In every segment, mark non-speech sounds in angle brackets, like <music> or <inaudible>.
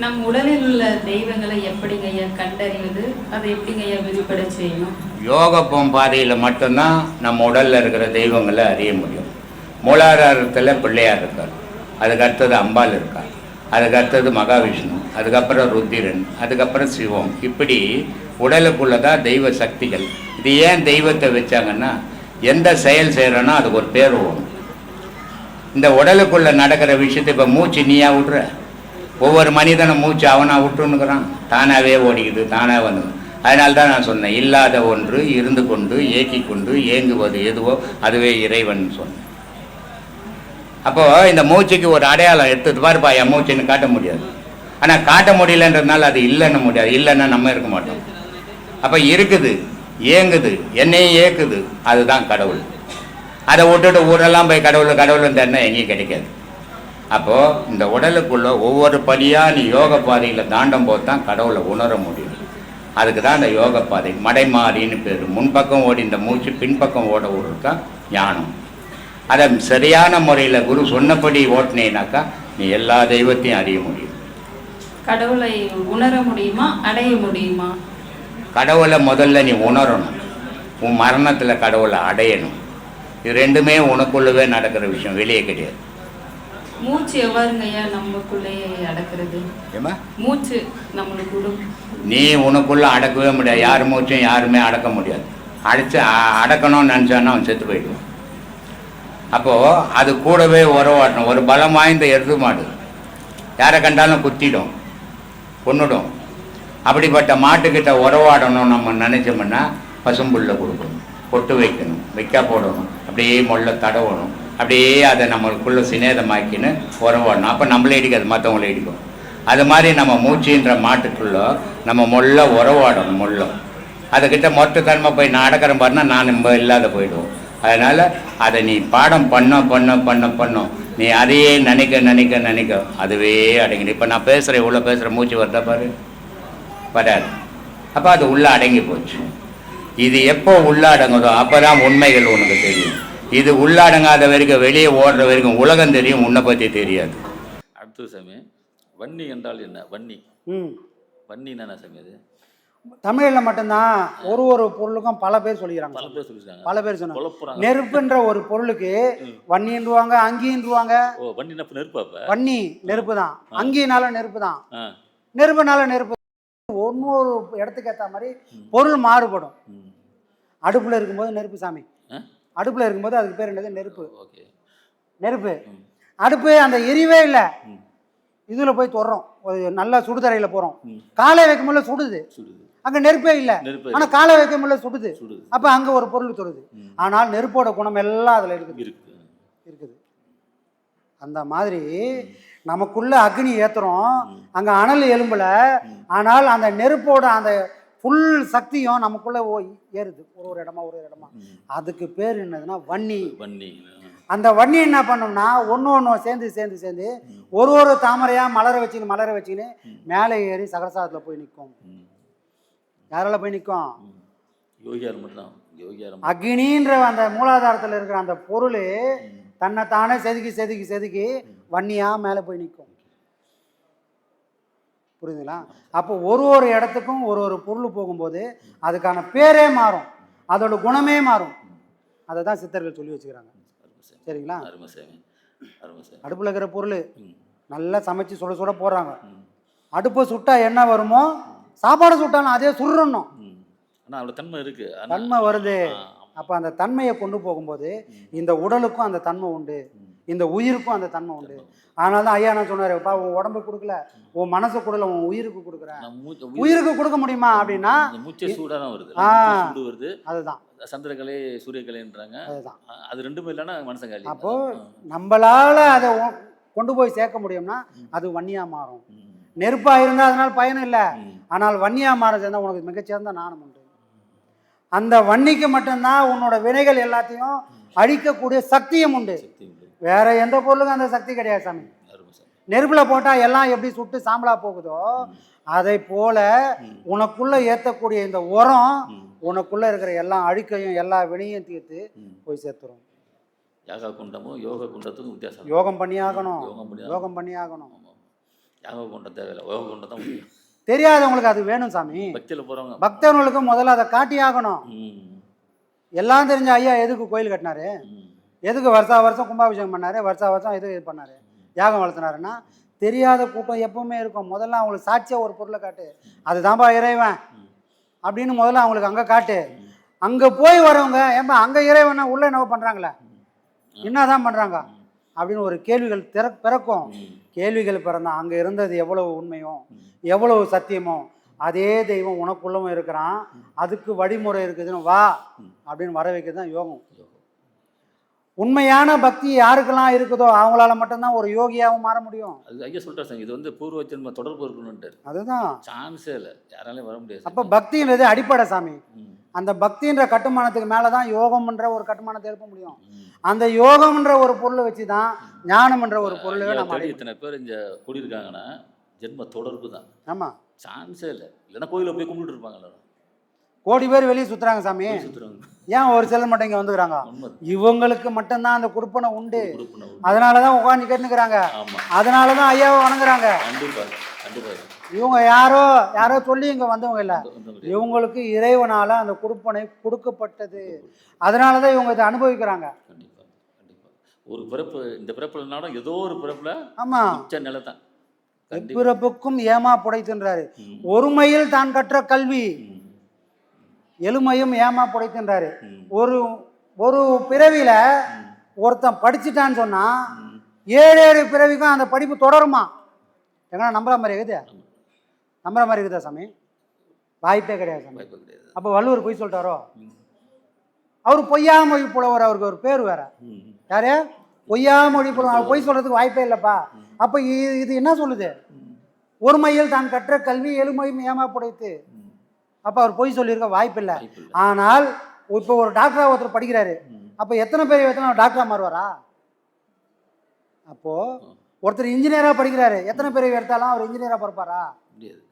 நம் உடலில் உள்ள தெய்வங்களை எப்படிங்க ஐயா கண்டறிவது? அதை எப்படிங்க ஐயா வெளிப்பட யோக பாதையில் மட்டும்தான் நம்ம உடலில் இருக்கிற தெய்வங்களை அறிய முடியும். மூலாதாரத்தில் பிள்ளையார் இருக்கார். அதுக்கு அடுத்தது அம்பாள் இருக்கார். அதுக்கு அடுத்தது மகாவிஷ்ணு அதுக்கப்புறம் ருத்திரன் அதுக்கப்புறம் சிவம். இப்படி உடலுக்குள்ளே தான் தெய்வ சக்திகள். இது ஏன் தெய்வத்தை வச்சாங்கன்னா எந்த செயல் செய்கிறோன்னா அதுக்கு ஒரு பேர் வரும் இந்த உடலுக்குள்ளே நடக்கிற விஷயத்தை இப்போ மூச்சு நீயா விட்ற? ஒவ்வொரு மனிதனும் மூச்சு அவனாக விட்டுன்னுக்குறான். தானாகவே ஓடிக்குது தானாக வந்து அதனால தான் நான் சொன்னேன் இல்லாத ஒன்று இருந்து கொண்டு ஏக்கி கொண்டு ஏங்குவது எதுவோ அதுவே இறைவன் சொன்னேன். அப்போது இந்த மூச்சுக்கு ஒரு அடையாளம் எடுத்துட்டு பாருப்பா என் மூச்சுன்னு காட்ட முடியாது. ஆனால் காட்ட முடியலன்றதுனால அது இல்லைன்னு முடியாது. இல்லைன்னா நம்ம இருக்க மாட்டோம். அப்போ இருக்குது ஏங்குது என்னையும் ஏக்குது அதுதான் கடவுள். அதை விட்டுட்டு ஊரெல்லாம் போய் கடவுள் கடவுள் என்ன எங்கேயும் கிடைக்காது. அப்போது இந்த உடலுக்குள்ள ஒவ்வொரு படியாக நீ யோக பாதையில் தாண்டும் போது தான் கடவுளை உணர முடியும். அதுக்கு தான் இந்த யோக பாதை. மடைமாறின்னு பேர். முன்பக்கம் ஓடி இந்த மூச்சு பின்பக்கம் ஓட விடுறது தான் ஞானம். அதை சரியான முறையில் குரு சொன்னபடி ஓட்டினேனாக்கா நீ எல்லா தெய்வத்தையும் அறிய முடியும். கடவுளை உணர முடியுமா? அடைய முடியுமா? கடவுளை முதல்ல நீ உணரணும். உன் மரணத்தில் கடவுளை அடையணும். இது ரெண்டுமே உனக்குள்ளவே நடக்கிற விஷயம். வெளியே கிடையாது. மூச்சு எவ்வாறுங்க ஐயா நமக்குள்ளேயே அடக்கிறது? ஏமா மூச்சு நம்மளுக்கு நீ உனக்குள்ள அடக்கவே முடியாது. யார் மூச்சும் யாருமே அடக்க முடியாது. அடைச்சு அடக்கணும்னு நினச்சான்னா அவன் செத்து போயிடுவான். அப்போது அது கூடவே உறவாடணும் ஒரு பலம் வாய்ந்த எருது மாடு. யாரை கண்டாலும் குத்திடும். கொன்னுடும். அப்படிப்பட்ட மாட்டுக்கிட்ட உறவாடணும் நம்ம நினைச்சோம்னா பசும்புல்ல கொடுக்கணும். பொட்டு வைக்கணும். வைக்கா போடணும். அப்படியே முள்ள தடவணும். அப்படியே அதை நம்மளுக்குள்ள சிநேதமாக்கின்னு உறவாடணும் அப்போ நம்மளே இடிக்காது மற்றவங்களே இடிக்கும். அது மாதிரி நம்ம மூச்சுன்ற மாட்டுக்குள்ள நம்ம முள்ள உறவாடணும் முள்ள அதுக்கிட்ட மொத்த தன்மை போய் நான் அடக்கிறேன் பாருனா நான் நம்ம இல்லாத போயிடுவோம். அதனால் அதை நீ பாடம் பண்ண பண்ண பண்ண பண்ணும் நீ அதையே நினைக்க நினைக்க நினைக்க அதுவே அடங்கிடும். இப்போ நான் பேசுகிறேன் இவ்வளோ பேசுகிற மூச்சு வருதா பாரு. வராது. அப்போ அது உள்ளே அடங்கி போச்சு. இது எப்போ உள்ளே அடங்குதோ அப்போ தான் உண்மைகள் உனக்கு தெரியும். இது உள்ள அடங்காத வரைக்கும் வெளியே ஓடுற வரைக்கும் உலகம் தெரியும் உன்னை பற்றி தெரியாது. அடுத்தது சாமி வன்னி என்றால் என்ன? வன்னி. ம். வன்னின்னா என்ன சாமி அது? தமிழில் மட்டும்தான் ஒரு ஒரு பொருளுக்கும் பல பேர் சொல்லிக்கிறாங்க. பல பேர் சொல்லிருக்காங்க பல பேர் சொன்னாங்க. நெருப்புன்ற ஒரு பொருளுக்கு வன்னின்றுவாங்க அங்கின்றுவாங்க. ஓ வன்னினா இப்ப நெருப்பா இப்ப வன்னி நெருப்பு தான். அங்கினால நெருப்பு தான். நெருப்புனால நெருப்பு. ஒன்னொரு இடத்துக்கு ஏற்ற மாதிரி பொருள் மாறுபடும். ம். அடுப்புல இருக்கும்போது நெருப்பு சாமி? அடுப்புல இருக்கும்போது அதுக்கு பேர் என்னது? நெருப்பு. ஓகே. நெருப்பு. அடுப்பு அந்த எரிவே இல்லை. இதுல போய் தொடுறோம். ஒரு நல்ல சுடுதரையில போறோம். ம். காலை வைக்கும் போது சுடுது. அங்க நெருப்பே இல்லை. நெருப்பு ஆனா காலை வைக்கும் போது சுடுது. அப்ப அங்க ஒரு பொருள் தொடுது. ஆனால் நெருப்போட குணம் எல்லாம் அதுல இருக்குது. இருக்கு இருக்குது. அந்த மாதிரி நமக்குள்ள அக்னி ஏத்துறோம். அங்க அனல் எலும்புல. ஆனால் அந்த நெருப்போட அந்த ஃபுல் சக்தியும் நமக்குள்ள ஏறுது. ஒரு ஒரு இடமா ஒரு ஒரு இடமா. அதுக்கு பேர் என்னதுன்னா வன்னி. வன்னி அந்த வன்னி என்ன பண்ணோம்னா ஒன்று ஒன்று சேர்ந்து சேர்ந்து சேர்ந்து ஒரு ஒரு தாமரையாக மலர வச்சுன்னு மலர வச்சுன்னு மேலே ஏறி சகரசாரத்தில் போய் நிற்கும் யாரால போய் நிற்கும். யோகியார் யோகியார் அக்னின்ற அந்த மூலாதாரத்தில் இருக்கிற அந்த பொருள் தன்னை தானே செதுக்கி செதுக்கி செதுக்கி வன்னியாக மேலே போய் நிற்கும் புரியுதுங்களா? அப்போ ஒரு ஒரு இடத்துக்கும் ஒரு ஒரு பொருள் போகும்போது அதுக்கான பேரே மாறும். அதோட குணமே மாறும். அதை தான் சித்தர்கள் சொல்லி வச்சுக்கிறாங்க. சரிங்களா? அடுப்பில் இருக்கிற பொருள் நல்லா சமைச்சு சுட சுட போடுறாங்க. அடுப்பை சுட்டா என்ன வருமோ சாப்பாடு சுட்டாலும் அதே சுருணும் ம். ஆனா அவ்வளோ தன்மை இருக்கு. தன்மை வருது. அப்போ அந்த தன்மையை கொண்டு போகும்போது இந்த உடலுக்கும் அந்த தன்மை உண்டு. இந்த உயிருக்கும் அந்த தன்மை உண்டு. அதனால தான் ஐயா நான் சொன்னார் பா உன் உடம்பு கொடுக்கல உன் மனசு கொடுக்கல உன் உயிருக்கு கொடுக்குறேன் உயிருக்கு கொடுக்க முடியுமா அப்படின்னா மூச்சே சூடாக தான் வருது. சூடு வருது. அதுதான். சந்திரகலை சூரியகலைன்றாங்க. அதுதான். அது ரெண்டுமே இல்லைன்னா மனுஷன் காலி அப்போ நம்மளால அதை கொண்டு போய் சேர்க்க முடியும்னா அது வன்னியா மாறும். ம். நெருப்பா இருந்தா அதனால பயன் இல்லை. ஆனால் வன்னியா மாற சேர்ந்தா உனக்கு மிகச்சிறந்த நாணம் உண்டு. அந்த வன்னிக்கு மட்டும்தான் உன்னோட வினைகள் எல்லாத்தையும் அழிக்கக்கூடிய சக்தியும் உண்டு. சக்தி உண்டு. வேற எந்த பொருளுக்கும் அந்த சக்தி கிடையாது சாமி. நெருப்புல போட்டா எல்லாம் எப்படி சுட்டு சாம்பலா போகுதோ அதை போல. உனக்குள்ள ஏத்தக்கூடிய இந்த உரம். உனக்குள்ள இருக்கிற எல்லா அழுக்கையும் எல்லா வினையும் தீர்த்து. போய் சேர்த்துரும். யாகா குண்டமும் யோக குண்டத்துக்கும் வித்தியாசம். யோகம் பண்ணி ஆகணும். யோகம் பண்ணி ஆகணும். யாக குண்டம் தேவையில்லை. யோக குண்டம் தான் தெரியாதவங்களுக்கு அது வேணும் சாமி. பக்தியில் போகிறவங்க பக்தர்களுக்கு முதல்ல அதை காட்டி ஆகணும். எல்லாம் தெரிஞ்ச ஐயா எதுக்கு கோயில் கட்டினாரு? எதுக்கு வருஷா வருஷம் கும்பாபிஷேகம் பண்ணார்? வருஷா வருஷம் எதுக்கு இது பண்ணார். யாகம் வளர்த்தினாருன்னா தெரியாத கூட்டம் எப்பவுமே இருக்கும். முதல்ல அவங்களுக்கு சாட்சியாக ஒரு பொருளை காட்டு. அதுதான்பா இறைவன். அப்படின்னு முதல்ல அவங்களுக்கு அங்கே காட்டு. அங்கே போய் வரவங்க ஏன்பா அங்கே இறைவனை உள்ள என்ன பண்ணுறாங்களே என்னதான் பண்ணுறாங்க அப்படின்னு ஒரு கேள்விகள் திற பிறக்கும். கேள்விகள் பிறந்தா அங்கே இருந்தது எவ்வளவு உண்மையும் எவ்வளவு சத்தியமோ அதே தெய்வம் உனக்குள்ளவும் இருக்கிறான். அதுக்கு வழிமுறை இருக்குதுன்னு வா அப்படின்னு வர வைக்கிறது தான் யோகம். உண்மையான பக்தி யாருக்கெல்லாம் இருக்குதோ அவங்களால மட்டும்தான் ஒரு யோகியாவும் மாற முடியும். அது ஐயா சொல்லிட்டார் சார். இது வந்து பூர்வ ஜென்ம தொடர்பு இருக்கணும்ன்ட்டு அதுதான். சான்ஸே இல்லை. யாராலையும் வர முடியாது அப்போ பக்தின்றது அடிப்படை சாமி. அந்த பக்தின்ற கட்டுமானத்துக்கு மேலே தான் யோகம்ன்ற ஒரு கட்டுமானத்தை எழுப்ப முடியும். அந்த யோகம்ன்ற ஒரு பொருளை வச்சு தான் ஞானம்ன்ற ஒரு பொருளை நம்ம இத்தனை பேர் இங்கே கூடியிருக்காங்கன்னா ஜென்ம தொடர்பு தான் ஆமாம் சான்ஸே இல்லை. இல்லைன்னா கோயிலில் போய் கும்பிட்டு இருப்பாங்க எல்லாரும். கோடி பேர் வெளியே சுற்றுறாங்க சாமி. போய் சுத்துறவங்க ஏன் ஒரு சிலர் மட்டும் இங்கே வந்துக்கிறாங்க? இவங்களுக்கு மட்டும்தான் அந்த கொடுப்பனை உண்டு. அதனால தான் உட்காந்து கேட்டுக்கிறாங்க அதனால தான் ஐயாவை வணங்குறாங்க. இவங்க யாரோ யாரோ சொல்லி இங்கே வந்தவங்க இல்லை. இவங்களுக்கு இறைவனால அந்த கொடுப்பனை கொடுக்கப்பட்டது. அதனால தான் இவங்க இதை அனுபவிக்கிறாங்க. ஒரு பிறப்பு இந்த பிறப்புலனாலும் ஏதோ ஒரு பிறப்புல ஆமாம் நிலை தான். கண்டிப்பா. எப்பிறப்புக்கும் ஏமா புடைத்துன்றாரு. ஒருமையில் தான் கற்ற கல்வி. எலுமையும் ஏமா புடைத்துன்றாரு. ஒரு ஒரு பிறவியில. ஒருத்தன் படிச்சுட்டான்னு சொன்னா. ஏழு ஏழு பிறவிக்கும் அந்த படிப்பு தொடருமா? எங்கன்னா நம்புற மாதிரி இருக்குது. நம்புற மாதிரி இருக்குதா சாமி. வாய்ப்பே கிடையாது சாமி. அப்போ வள்ளுவர் பொய் சொல்லிட்டாரோ. அவர் பொய்யாமொழி புலவர் அவருக்கு ஒரு பேர் வேற. யாரு? பொய்யாமொழி புலவர். அவர் பொய் சொல்றதுக்கு வாய்ப்பே இல்லைப்பா. அப்போ இ- இது என்ன சொல்லுது? ம். ஒருமையில் தான் கற்ற கல்வி எழுமையும் ஏமா புடைத்து. அப்போ அவர் பொய் சொல்லியிருக்க வாய்ப்பில்லை. வாய்ப்பு இல்லை. ஆனால் இப்போ ஒரு டாக்டரா ஒருத்தர் படிக்கிறாரு. அப்போ எத்தனை பேர் எத்தனை டாக்டரா மாறுவாரா? அப்போ ஒருத்தர் இன்ஜினியரா படிக்கிறாரு. எத்தனை பேர் எடுத்தாலும் அவர் இன்ஜினியரா பிறப்பாரா? முடியாது.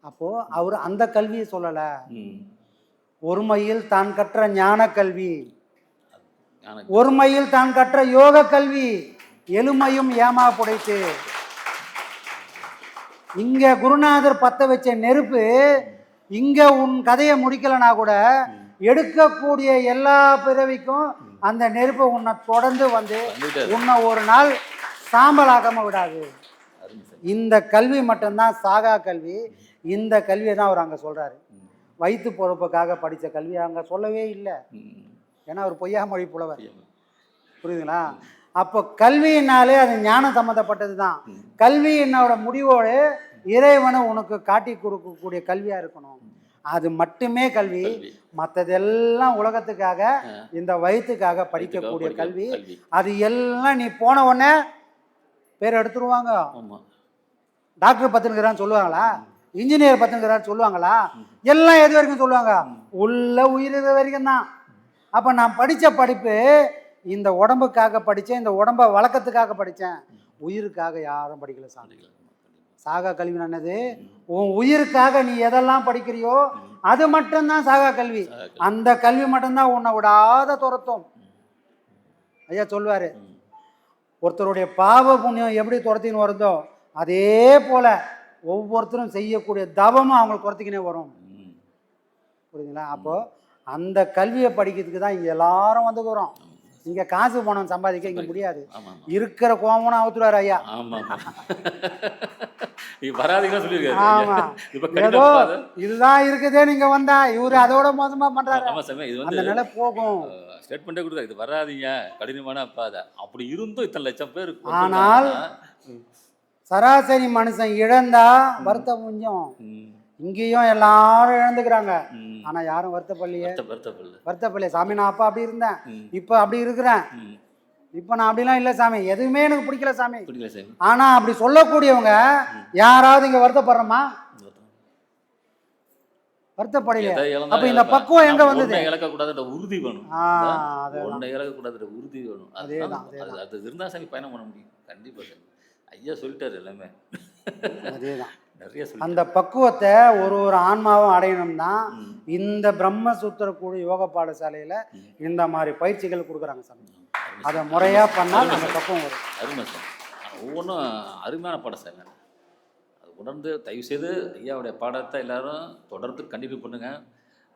அப்போ அவர் அந்த கல்வியை சொல்லலை. ஒருமையில் தான் கற்ற ஞான கல்வி. ஞான- ஒருமையில் தான் கற்ற யோக கல்வி. எலுமையும் ஏமா புடைத்து. இங்க குருநாதர் பத்த வச்ச நெருப்பு இங்க உன் கதையை முடிக்கலனா கூட எடுக்கக்கூடிய எல்லா பிறவிக்கும் அந்த நெருப்பு உன்னை தொடர்ந்து வந்து உன்னை ஒரு நாள் சாம்பலாகாம விடாது. இந்த கல்வி மட்டும்தான் சாகா கல்வி. இந்த கல்வியை தான் அவர் அங்க சொல்றாரு. ம். வயிற்று பொறுப்புக்காக படிச்ச கல்வி அங்க சொல்லவே இல்லை. ஏன்னா அவர் பொய்யாமொழி புலவர். ஐயா. புரியுதுங்களா? அப்போ கல்வியினாலே அது ஞானம் சம்மந்தப்பட்டது தான் ம். கல்வி என்னோட முடிவோடு இறைவனை உனக்கு காட்டி கொடுக்கக்கூடிய கல்வியா இருக்கணும். அது மட்டுமே கல்வி. மற்றதெல்லாம் உலகத்துக்காக. இந்த வயிற்றுக்காக படிக்கக்கூடிய படிக்க- கல்வி. அது எல்லாம் நீ போன உடனே பேர் எடுத்துருவாங்க. டாக்டர் பத்துனுக்கிறான்னு சொல்லுவாங்களா? இன்ஜினியர் பத்துனுக்கிறான்னு சொல்லுவாங்களா? எல்லாம் எது வரைக்கும் சொல்லுவாங்க? உள்ள உயிர் வரைக்கும் தான். அப்போ நான் படித்த படிப்பு இந்த உடம்புக்காக படித்தேன் இந்த உடம்பை வளர்க்கறதுக்காக படித்தேன் உயிருக்காக யாரும் படிக்கல சாமி. சாகா கல்வி என்னது உன் உயிருக்காக நீ எதெல்லாம் படிக்கிறியோ அது மட்டும்தான் சாகா கல்வி. அந்த கல்வி மட்டும்தான் உன்னை விடாத துரத்தும் ஐயா சொல்லுவாரு ம். ஒருத்தருடைய பாவ புண்ணியம் எப்படி துரத்தின்னு வருதோ அதே போல ஒவ்வொருத்தரும் செய்யக்கூடிய தவமும் அவங்களுக்கு துரத்திக்கினே வரும். புரியுதுங்களா அப்போ அந்த கல்வியை படிக்கிறதுக்கு தான் இங்க எல்லாரும் வந்துக்கிறோம் இங்க காசு பணம் சம்பாதிக்க இங்க முடியாது. இருக்கிற கோமனும் அவுத்துருவார் ஐயா. ஆமா ஆமா. <laughs> ஏதோ. இதுதான் இருக்குதே நீங்க வந்தா. இவரு அதோட மோசமா பண்றாரு. அந்த நிலை போகும். ஸ்டேட்மெண்ட்டே கொடுத்தா இது வராதீங்க. கடினமான பாதை அப்படி இருந்தும் இத்தனை லட்சம் பேர் ஆனால் சராசரி மனுஷன் இழந்தா வருத்தம் கொஞ்சம். இங்கேயும் எல்லாரும் இழந்துக்கிறாங்க. ஆனா யாரும் வருத்தப்படலையே? வருத்தப்படல. வருத்தப்படலையே. சாமி நான் அப்பா அப்படி இருந்தேன். இப்போ அப்படி இருக்கிறேன். இப்போ நான் அப்படிலாம் இல்லை சாமி. எதுவுமே எனக்கு பிடிக்கல சாமி. ஆனா அப்படி சொல்லக்கூடியவங்க யாராவது இங்க வருத்தப்படுறோமா? இழந்தாலும் அப்ப இந்த. பக்குவம் எங்க வந்தது? ஒண்ணை இழக்கக்கூடாதுன்ற உறுதி வேணும். ஒன்றை இழக்கக்கூடாதுன்ற உறுதி வேணும். அதேதான். அது இருந்தால் சாமி பயணம் பண்ண முடியும். கண்டிப்பா ஐயா சொல்லிட்டாரு எல்லாமே. அதேதான் நிறைய அந்த பக்குவத்தை ஒரு ஒரு ஆன்மாவும் அடையணும்னா இந்த பிரம்மசூத்திர குழு யோக பாடசாலையில இந்த மாதிரி பயிற்சிகள் கொடுக்குறாங்க சாமி. அதை முறையா பண்ணால் அந்த பக்குவம் வரும். அருமை சார். ஒவ்வொன்றும் அருமையான பாடம் சார். அது உணர்ந்து தயவுசெய்து ஐயாவுடைய பாடத்தை எல்லாரும் தொடர்ந்து கண்டினியூ பண்ணுங்க.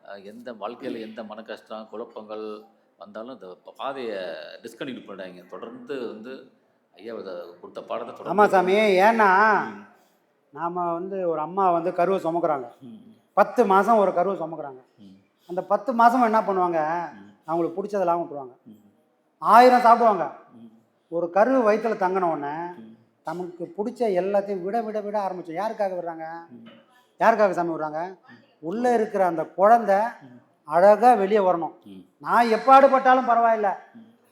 அஹ் எந்த வாழ்க்கையில் எந்த மன கஷ்டம் குழப்பங்கள் வந்தாலும் இந்த பாதையை டிஸ்கண்டினியூ பண்ணாங்க தொடர்ந்து வந்து ஐயா கொடுத்த பாடத்தை தொடர்ந்து ஆமா சாமி. ஏன்னா நாம வந்து ஒரு அம்மா வந்து கருவை சுமக்குறாங்க. பத்து மாசம் ஒரு கருவை சுமக்குறாங்க. அந்த பத்து மாசம் என்ன பண்ணுவாங்க? அவங்களுக்கு பிடிச்சதெல்லாம் விட்டுருவாங்க. ஆயிரம் சாப்பிடுவாங்க. ஒரு கரு வயிற்றுல தங்கின உடனே ம். நமக்கு பிடிச்ச எல்லாத்தையும் விட விட விட ஆரம்பிச்சோம் யாருக்காக விடுறாங்க? யாருக்காக சாமி விடுறாங்க? உள்ளே இருக்கிற அந்த குழந்தை அழகாக வெளியே வரணும். நான் எப்பாடுபட்டாலும் பரவாயில்ல.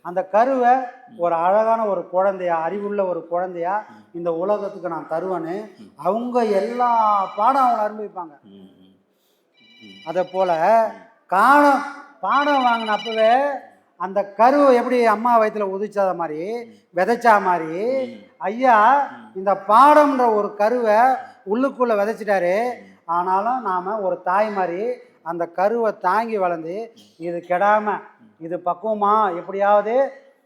அந்த கருவை ஒரு அழகான ஒரு குழந்தையா அறிவுள்ள ஒரு குழந்தையா இந்த உலகத்துக்கு நான் தருவேன்னு அவங்க எல்லா பாடம் அவங்க அனுபவிப்பாங்க. ம், அதை போல காணம் பாடம் வாங்கினப்பவே அந்த கருவை எப்படி அம்மா வயிற்றுல உதிச்சாத மாதிரி விதைச்சா மாதிரி ஐயா இந்த பாடம்ன்ற ஒரு கருவை உள்ளுக்குள்ளே விதைச்சிட்டாரு. ஆனாலும் நாம் ஒரு தாய் மாதிரி அந்த கருவை தாங்கி வளர்ந்து இது கெடாமல் இது பக்குவமா எப்படியாவது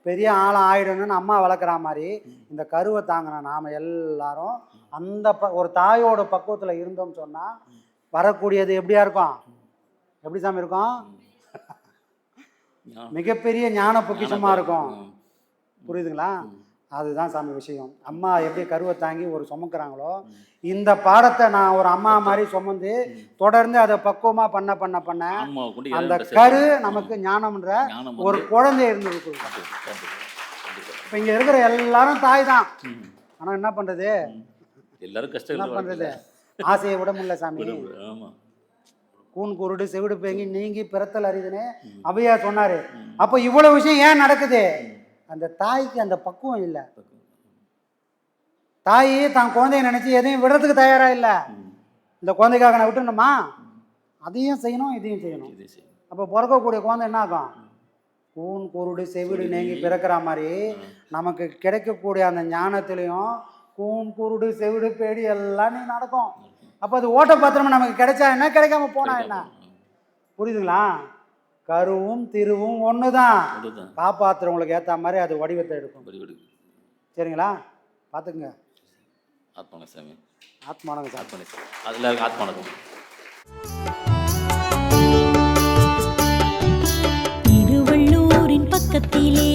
பெரிய ஆளம் ஆயிடணும்னு அம்மா வளர்க்குற மாதிரி இந்த கருவை தாங்கின நாம எல்லாரும் அந்த ப ஒரு தாயோட பக்குவத்தில் இருந்தோம்னு சொன்னால் வரக்கூடியது எப்படியா இருக்கும்? எப்படி சாமி இருக்கும். மிகப்பெரிய ஞான பொக்கிஷமாக இருக்கும். புரியுதுங்களா? அதுதான் சாமி விஷயம். அம்மா எப்படி கருவை தாங்கி ஒரு சுமக்குறாங்களோ இந்த பாடத்தை நான் ஒரு அம்மா மாதிரி சுமந்து தொடர்ந்து அதை பக்குவமா பண்ண பண்ண பண்ண அந்த கரு. நமக்கு ஞானம்ன்ற ஞானம் ஒரு குழந்தை கண்டிப்பா. இப்போ இங்க இருக்கிற எல்லாரும் தாய் தான். ம். ஆனா என்ன பண்றது? எல்லாரும் என்ன கஷ்டம் பண்றது? ஆசையை விட முடியல சாமி. கூன் குருடு செவிடு பேங்கி நீங்கி பிறத்தல் அறிதுன்னு அவையா சொன்னாரு. அப்போ இவ்வளவு விஷயம் ஏன் நடக்குது? அந்த தாய்க்கு அந்த பக்குவம் இல்லை. தாய் தான் குழந்தைய நினைச்சு எதையும் விடுறதுக்கு தயாரா இல்லை. இந்த குழந்தைக்காக நான் விட்டுணுமா அதையும் செய்யணும் இதையும் செய்யணும். அப்போ பிறக்கக்கூடிய குழந்தை என்ன ஆகும்? கூன் குருடு செவிடு நீங்கி பிறக்கிற மாதிரி நமக்கு கிடைக்கக்கூடிய அந்த ஞானத்திலையும் கூன் குருடு செவிடு பேடி எல்லாம் நீ நடக்கும். அப்போ அது ஓட்ட பாத்திரமா நமக்கு கிடைச்சா என்ன? கிடைக்காம போனா என்ன? புரியுதுங்களா? கருவும் திருவும் ஒன்று தான் காப்பாற்றுறவங்களுக்கு ஏற்ற மாதிரி அது வடிவத்தை எடுக்கும். சரிங்களா? பார்த்துக்குங்க. ஆத்மான சாமி. ஆத்மானங்க சார் ஆத்மனை சாமி. அதில் ஆத்மானகம் திருவள்ளூரின் பக்கத்திலே